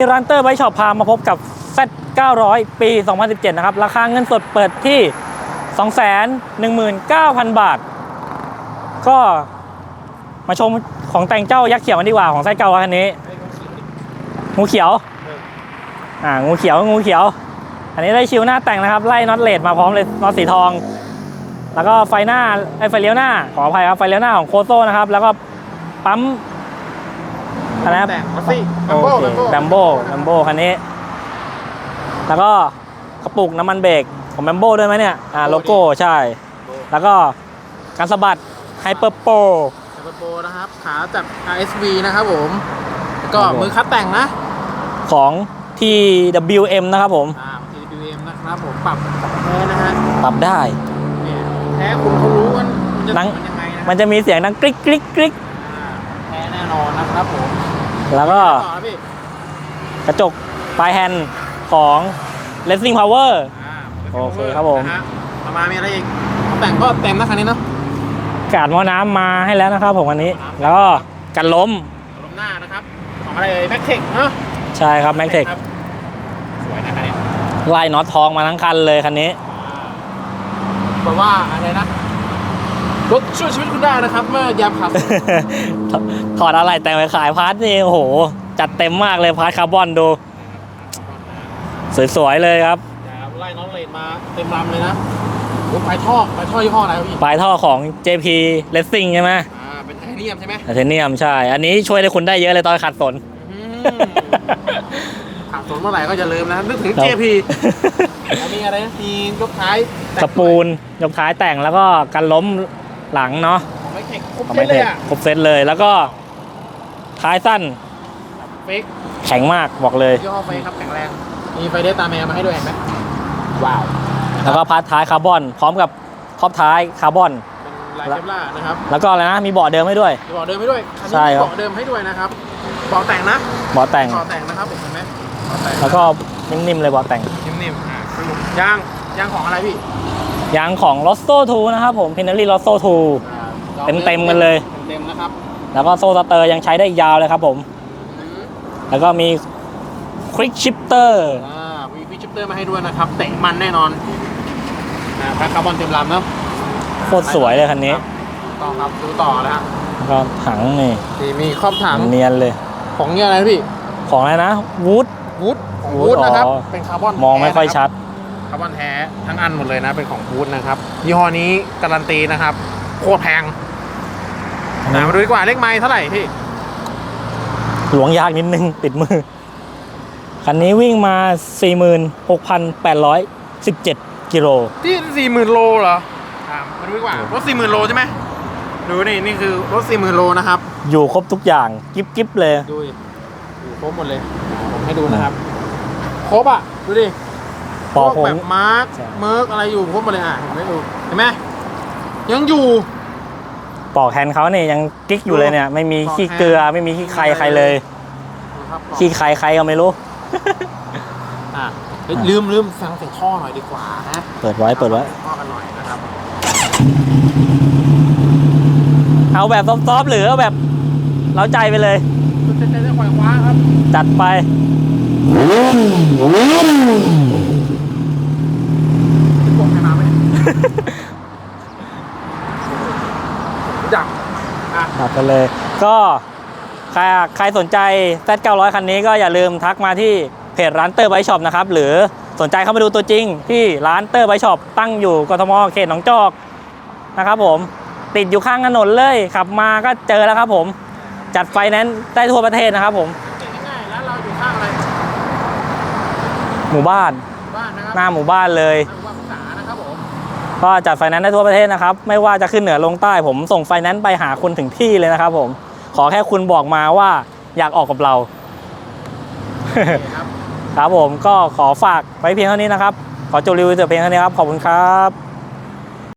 ร้านเตอร์ไบช็อปพามาพบกับ Z 900 ปี 2017 นะครับ ราคาเงินสดเปิดที่ 219,000 บาท ก็มาชมของแต่งเจ้ายักษ์เขียวกันดีกว่าของไซส์เก่าคันนี้ งูเขียว อ่า งูเขียว งูเขียว อันนี้ได้ชิวหน้าแต่งนะครับ ไล่น็อตเลดมาพร้อมเลยน็อตสีทอง แล้วก็ไฟหน้าไอไฟเลี้ยวหน้า ขออภัยครับ ไฟเลี้ยวหน้าของโคโซนะครับ แล้วก็ปั๊ม อะไรนะแต่งมาสิแบโอมโบ้เคแบมโบ้แบมโบแบมโบคันนี้ แล้วก็กระปุกน้ำมันเบรกของแบมโบด้วยไหมเนี่ยอ่าโลโก้ใช่ แล้วก็การสะบัดไฮเปอร์โปแบมโบ้นะครับขาจาก RSV นะครับผมแล้วก็ครับผมมือคัดแต่งนะ ของ TWM นะครับผมอ่า TWM นะครับผมปรับแท้นะฮะปรับได้เนี่ยแท้คุณเขารู้ว่ามันจะนั่งมันยังไงนะมันจะมีเสียงดังกริ๊กกริ๊กกริ๊กอ่าแท้แน่นอนนะครับผม แล้วก็ต่อนะพี่กระจกปลายแฮนด์ของ Racing Power อ่าโอเคครับผม นะฮะต่อมามีอะไรอีกของแต่งก็เต็มนะคันนี้เนาะกาดหม้อน้ำมาให้แล้วนะครับผมอันนี้ แล้วก็กันล้มลมหน้านะครับของอะไรเอ่ยแม็กเทคเนาะใช่ครับ m a c t e c ครับสวยนะคันนี้ไล่น็อตทองมาทั้งคันเลยคันนี้ บอกว่าอะไรนะรถช่วยชีวิตคุณได้นะครับ เมื่อยามขับ ถอดอะไรแต่งไปขายพาร์ทนี่โอ้โห จัดเต็มมากเลยพาร์ทคาร์บอนดู สวยๆเลยครับอย่าไล่น้องเลนมาเต็มลำเลยนะโอ้ปลายท่อปลายท่อยี่ห้ออะไรครับพี่ปลายท่อของ JP Racing ใช่ไหมอ่าเป็นไทเทเนียมใช่ไหมไทเทเนียมใช่ อันนี้ช่วยได้คุณได้เยอะเลยตอนขัดสนอืมขับสนเมื่อไหร่ก็จะลืมนะนึกถึงครับ JP แล้วมีอะไรนะมียกท้ายสปูนยกท้ายแต่งแล้วก็กันล้มหลังเนาะของไม่เข็กครบของเส้ไม่นเลเทยคอะครบเซตเลยแล้วก็ ท้ายสั้นเฟกแข็งมากบอกเลยยี่ห้อเฟกครับแข็งแรง มีไฟเดสตาแมมาให้ด้วยเห็นไหมว้าวแล้วก็พาร์ทท้ายคาร์บอน พร้อมกับครอบท้ายคาร์บอนเป็นลายเคปล่าร์นะครับ แล้วก็อะไรนะ มีเบาะเดิมให้ด้วยมีเบาะเดิมให้ด้วยคันนี้ใช่ครับมีเบาะเดิมให้ด้วยนะครับเบาะแต่งนะเบาะแต่งเบาะแต่งนะครับเห็นไหมเบาะแต่งแล้วก็นิ่มๆเลยเบาะแต่งนิ่มๆอะยางยางของอะไรพี่ยางของ l o s t o 2 นะครับผม p i n a r i l o s t o 2 เต็มๆกันเลย เต็มๆนะครับ แล้วก็โซ่สเตอร์ยังใช้ได้อีกยาวเลยครับผม แล้วก็มี Quick Shifter อ่ามีฟิชเตอร์มาให้ด้วยนะครับเตะมันแน่นอนอ่าแพ็คคาร์บอนเต็มลำเนาะโคตรสวยเลยคันนี้ต่อครับดูต่อนะฮะแล้วก็ถังนี่นี่มีครอบถังเนียนเลย ของเนี่ยอะไรนะพี่ของอะไรนะวูดวูดของ Wood วูดนะครับอ๋อเป็นคาร์บอนมองไม่ค่อยแท้ชัดนะครับคาร์บอนแท้ทั้งอันหมดเลยนะเป็นของวูดนะครับยี่ห้อนี้การันตีนะครับโคตรแพง นะมาดูดีกว่าเลขไม้เท่าไหร่พี่หลวงยากนิดนึงติดมือ คันนี้วิ่งมา 46,817 กิโลที่สี่หมื่นโลเหรออ่ามาดูดีกว่ารถสี่หมื่นโลใช่ไหมดูนี่นี่คือรถสี่หมื่นโลนะครับอยู่ครบทุกอย่างกิ๊บกิ๊บเลย ดูดิดูครบหมดเลยอ่าผมให้ดูนะครับ ครบอะดูดิปอกพผวมแบบมาร์กใช่ เมิร์กอะไรอยู่ครบหมดเลยอะเห็นไหมดูเห็นไหมยังอยู่ ปอกแฮนด์เขาเนี่ยยังกิ๊กอยู่เลยเนี่ย ไม่มีขี้เกลือไม่มีขี้ใครใครเลยนะครับขี้ใครใครก็ไม่รู้ อะเฮ้ยลืมลืมฟังเสียงท่อหน่อยดีกว่านะเปิดไว้เปิดไว้ท่อกันหน่อยนะครับ เอาแบบซอฟๆหรือเอาแบบเล้าใจไปเลย คุณจะใช้ได้ควายคว้าครับ จัดไปจะกดให้มาไหม ดักอะตัดไปเลย ก็ใครใครสนใจ Z900 คันนี้ก็อย่าลืมทักมาที่เพจร้านเตอร์ไบช็อปนะครับ หรือสนใจเข้ามาดูตัวจริง ที่ร้านเตอร์ไบช็อปตั้งอยู่กทมเขตหนองจอกนะครับ ผมติดอยู่ข้างถนนเลยขับมาก็เจอแล้วครับ ผมจัดไฟแนนซ์ได้ทั่วประเทศนะครับ ผมเก่งง่ายๆแล้วเราอยู่ข้างอะไรหมู่บ้านบ้านนะครับหน้าหมู่บ้านเลย ห ก็จัดไฟแนนซ์ได้ทั่วประเทศนะครับ ไม่ว่าจะขึ้นเหนือลงใต้ผมส่งไฟแนนซ์ไปหาคุณถึงที่เลยนะครับ ผม ขอแค่คุณบอกมาว่าอยากออกกับเราโอเคครับครับผมก็ขอฝากไว้เพียงเท่านี้นะครับ ขอจบรีวิวแต่เพียงเท่านี้ครับ ขอบคุณครับ